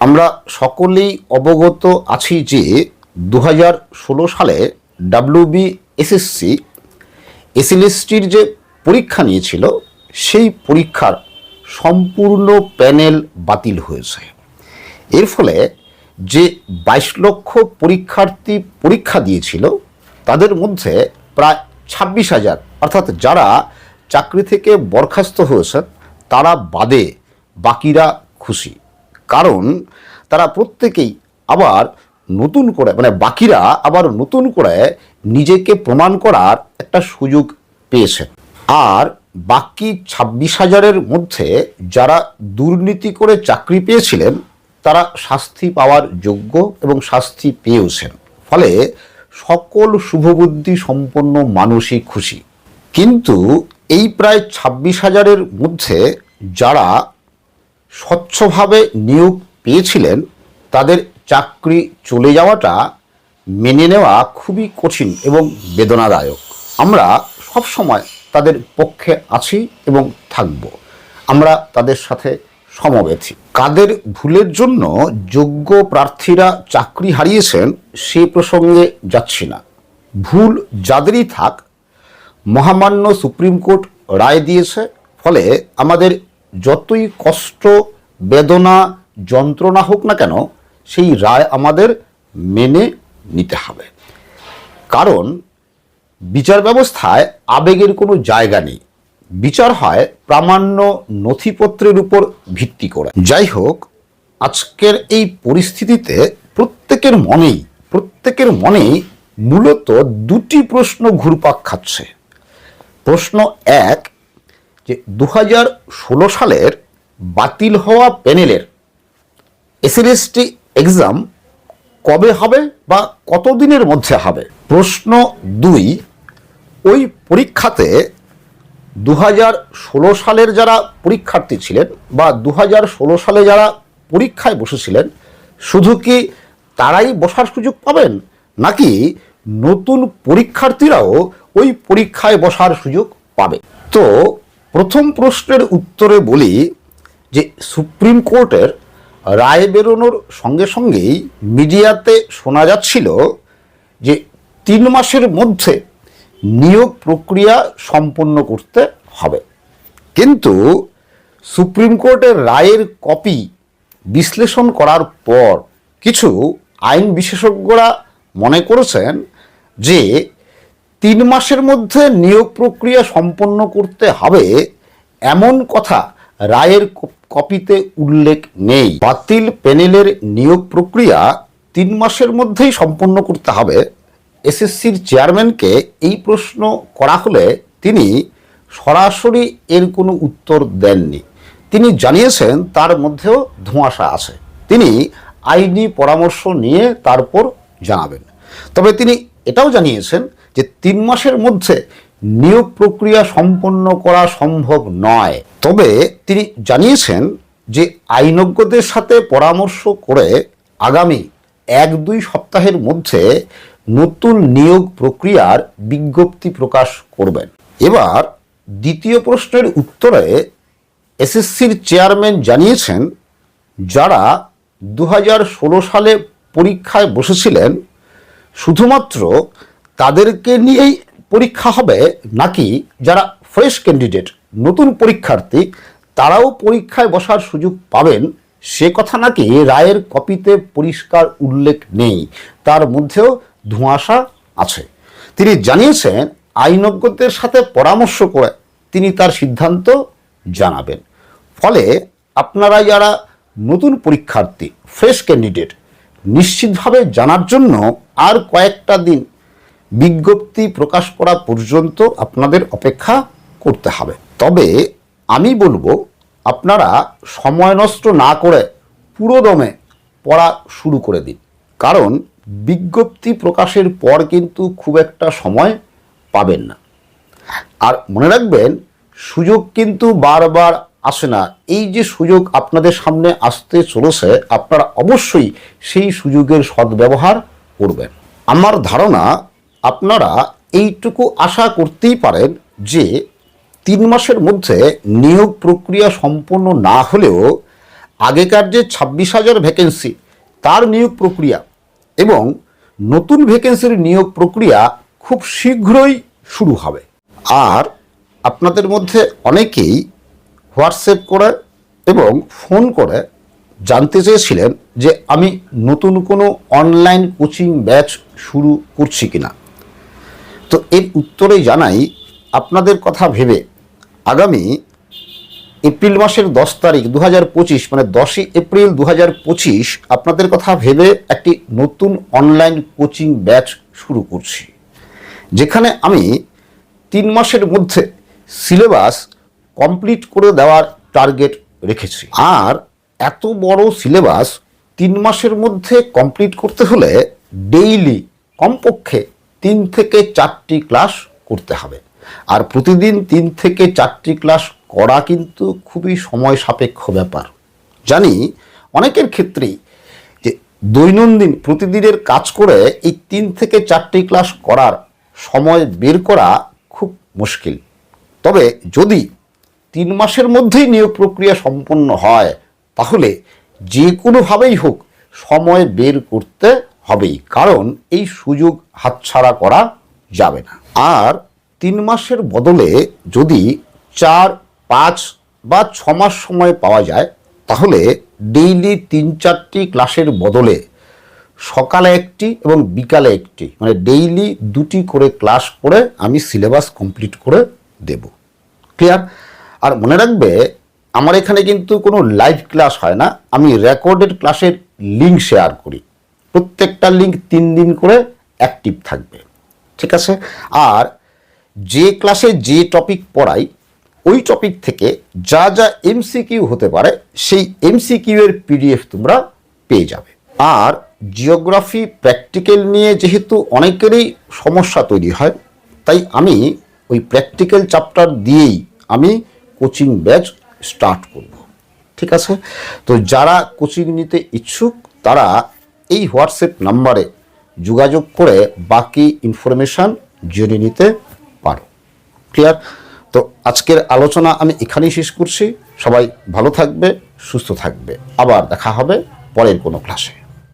আমরা সকলেই অবগত আছি যে দু হাজার ষোলো সালে ডাব্লিউবি এসএসসি এসএলএসটির যে পরীক্ষা নিয়েছিল, সেই পরীক্ষার সম্পূর্ণ প্যানেল বাতিল হয়েছে। এর ফলে যে বাইশ লক্ষ পরীক্ষার্থী পরীক্ষা দিয়েছিল, তাদের মধ্যে প্রায় ছাব্বিশ হাজার, অর্থাৎ যারা চাকরি থেকে বরখাস্ত হয়েছেন, তারা বাদে বাকিরা খুশি। কারণ তারা প্রত্যেকেই আবার নতুন করে মানে বাকিরা আবার নতুন করে নিজেকে প্রমাণ করার একটা সুযোগ পেয়েছেন আর বাকি ছাব্বিশ হাজারের মধ্যে যারা দুর্নীতি করে চাকরি পেয়েছিলেন, তারা শাস্তি পাওয়ার যোগ্য এবং শাস্তি পেয়েওছেন। ফলে সকল শুভবুদ্ধি সম্পন্ন মানুষই খুশি। কিন্তু এই প্রায় ছাব্বিশ হাজারের মধ্যে যারা স্বচ্ছভাবে নিয়োগ পেয়েছিলেন, তাদের চাকরি চলে যাওয়াটা মেনে নেওয়া খুবই কঠিন এবং বেদনাদায়ক। আমরা সব সময় তাদের পক্ষে আছি এবং থাকব। আমরা তাদের সাথে সমবেথী কাদের ভুলের জন্য যোগ্য প্রার্থীরা চাকরি হারিয়েছেন সে প্রসঙ্গে যাচ্ছি না। ভুল যাদেরই থাক, মহামান্য সুপ্রিম কোর্ট রায় দিয়েছে, ফলে আমাদের যতই কষ্ট, বেদনা, যন্ত্রণা হোক না কেন, সেই রায় আমাদের মেনে নিতে হবে। কারণ বিচার ব্যবস্থায় আবেগের কোনো জায়গা নেই। বিচার হয় প্রামাণ্য নথিপত্রের উপর ভিত্তি করে। যাই হোক, আজকের এই পরিস্থিতিতে প্রত্যেকের মনেই প্রত্যেকের মনেই মূলত দুটি প্রশ্ন ঘুরপাক খাচ্ছে। প্রশ্ন এক যে দু সালের বাতিল হওয়া প্যানেলের এসএলএসটি এক্সাম কবে হবে বা কতদিনের মধ্যে হবে? প্রশ্ন দুই, ওই পরীক্ষাতে দু সালের যারা পরীক্ষার্থী ছিলেন বা দু সালে যারা পরীক্ষায় বসেছিলেন, শুধু কি তারাই বসার সুযোগ পাবেন? নাকি নতুন পরীক্ষার্থীরাও ওই পরীক্ষায় বসার সুযোগ পাবে? তো প্রথম প্রশ্নের উত্তরে বলি যে সুপ্রিম কোর্টের রায় বেরোনোর সঙ্গে সঙ্গেই মিডিয়াতে শোনা যাচ্ছিল যে তিন মাসের মধ্যে নিয়োগ প্রক্রিয়া সম্পন্ন করতে হবে। কিন্তু সুপ্রিম কোর্টের রায়ের কপি বিশ্লেষণ করার পর কিছু আইন বিশেষজ্ঞরা মনে করেছেন যে তিন মাসের মধ্যে নিয়োগ প্রক্রিয়া সম্পন্ন করতে হবে এমন কথা রায়ের কপিতে উল্লেখ নেই। বাতিল প্যানেলের নিয়োগ প্রক্রিয়া তিন মাসের মধ্যেই সম্পন্ন করতে হবে। এসএসসির চেয়ারম্যানকে এই প্রশ্ন করা হলে তিনি সরাসরি এর কোনো উত্তর দেননি। তিনি জানিয়েছেন তার মধ্যেও ধোঁয়াশা আছে। তিনি আইনি পরামর্শ নিয়ে তারপর জানাবেন। তবে তিনি এটাও জানিয়েছেন যে তিন মাসের মধ্যে নিয়োগ প্রক্রিয়া সম্পন্ন করা সম্ভব নয়। তবে তিনি জানিয়েছেন যে আইনজ্ঞদের সাথে পরামর্শ করে আগামী এক দুই সপ্তাহের মধ্যে নতুন নিয়োগ প্রক্রিয়ার বিজ্ঞপ্তি প্রকাশ করবেন। এবার দ্বিতীয় প্রশ্নের উত্তরে এসএসসির চেয়ারম্যান জানিয়েছেন, যারা দু হাজার ষোলো সালে পরীক্ষায় বসেছিলেন, শুধুমাত্র তাদেরকে নিয়েই পরীক্ষা হবে নাকি যারা ফ্রেশ ক্যান্ডিডেট, নতুন পরীক্ষার্থী, তারাও পরীক্ষায় বসার সুযোগ পাবেন? সে কথা নাকি রায়ের কপিতে পরিষ্কার উল্লেখ নেই। তার মধ্যেও ধোঁয়াশা আছে। তিনি জানিয়েছেন, আইনজ্ঞদের সাথে পরামর্শ করে তিনি তার সিদ্ধান্ত জানাবেন। ফলে আপনারা যারা নতুন পরীক্ষার্থী, ফ্রেশ ক্যান্ডিডেট, নিশ্চিতভাবে জানার জন্য আর কয়েকটা দিন বিজ্ঞপ্তি প্রকাশ করা পর্যন্ত আপনাদের অপেক্ষা করতে হবে। তবে আমি বলব, আপনারা সময় নষ্ট না করে পুরোদমে পড়া শুরু করে দিন। কারণ বিজ্ঞপ্তি প্রকাশের পর কিন্তু খুব একটা সময় পাবেন না। আর মনে রাখবেন, সুযোগ কিন্তু বারবার আসে না। এই যে সুযোগ আপনাদের সামনে আসতে চলেছে, আপনারা অবশ্যই সেই সুযোগের সদ্ব্যবহার করবেন। আমার ধারণা আপনারা এইটুকু আশা করতেই পারেন যে তিন মাসের মধ্যে নিয়োগ প্রক্রিয়া সম্পন্ন না হলেও আগেকার যে ছাব্বিশ হাজার ভ্যাকেন্সি তার নিয়োগ প্রক্রিয়া এবং নতুন ভ্যাকেন্সির নিয়োগ প্রক্রিয়া খুব শীঘ্রই শুরু হবে। আর আপনাদের মধ্যে অনেকেই হোয়াটসঅ্যাপ করে এবং ফোন করে জানতে চেয়েছিলেন যে আমি নতুন কোনো অনলাইন কোচিং ব্যাচ শুরু করছি কিনা। তো এর উত্তরে জানাই, আপনাদের কথা ভেবে আগামী এপ্রিল মাসের দশ তারিখ দু হাজার পঁচিশ মানে দশই এপ্রিল দু হাজার পঁচিশ, আপনাদের কথা ভেবে একটি নতুন অনলাইন কোচিং ব্যাচ শুরু করছি। যেখানে আমি তিন মাসের মধ্যে সিলেবাস কমপ্লিট করে দেওয়ার টার্গেট রেখেছি। আর এত বড় সিলেবাস তিন মাসের মধ্যে কমপ্লিট করতে হলে ডেইলি কমপক্ষে তিন থেকে চারটি ক্লাস করতে হবে। আর প্রতিদিন তিন থেকে চারটি ক্লাস করা কিন্তু খুবই সময় সাপেক্ষ ব্যাপার। জানি অনেকের ক্ষেত্রেই যে দৈনন্দিন প্রতিদিনের কাজ করে এই তিন থেকে চারটি ক্লাস করার সময় বের করা খুব মুশকিল। তবে যদি তিন মাসের মধ্যেই নিয়োগ প্রক্রিয়া সম্পন্ন হয়, তাহলে যে কোনোভাবেই হোক সময় বের করতে হবেই। কারণ এই সুযোগ হাতছাড়া করা যাবে না। আর তিন মাসের বদলে যদি চার, পাঁচ বা ছ মাস সময় পাওয়া যায়, তাহলে ডেইলি তিন চারটি ক্লাসের বদলে সকালে একটি এবং বিকালে একটি মানে ডেইলি দুটি করে ক্লাস করে আমি সিলেবাস কমপ্লিট করে দেব। ক্লিয়ার? আর মনে রাখবে, আমার এখানে কিন্তু কোনো লাইভ ক্লাস হয় না। আমি রেকর্ডেড ক্লাসের লিঙ্ক শেয়ার করি। প্রত্যেকটা লিঙ্ক তিন দিন করে অ্যাক্টিভ থাকবে। ঠিক আছে? আর যে ক্লাসে যে টপিক পড়াই, ওই টপিক থেকে যা যা এমসিকিউ হতে পারে, সেই এমসিকিউ এর পিডিএফ তোমরা পেয়ে যাবে। আর জিওগ্রাফি প্র্যাকটিক্যাল নিয়ে যেহেতু অনেকেরই সমস্যা তৈরি হয়, তাই আমি ওই প্র্যাকটিক্যাল চ্যাপ্টার দিয়েই আমি কোচিং ব্যাচ স্টার্ট করব। ঠিক আছে? তো যারা কোচিং নিতে ইচ্ছুক, তারা এই হোয়াটসঅ্যাপ নাম্বারে যোগাযোগ করে বাকি ইনফরমেশান জেনে নিতে পারো। ক্লিয়ার? তো আজকের আলোচনা আমি এখানেই শেষ করছি। সবাই ভালো থাকবে, সুস্থ থাকবে। আবার দেখা হবে পরের কোনো ক্লাসে।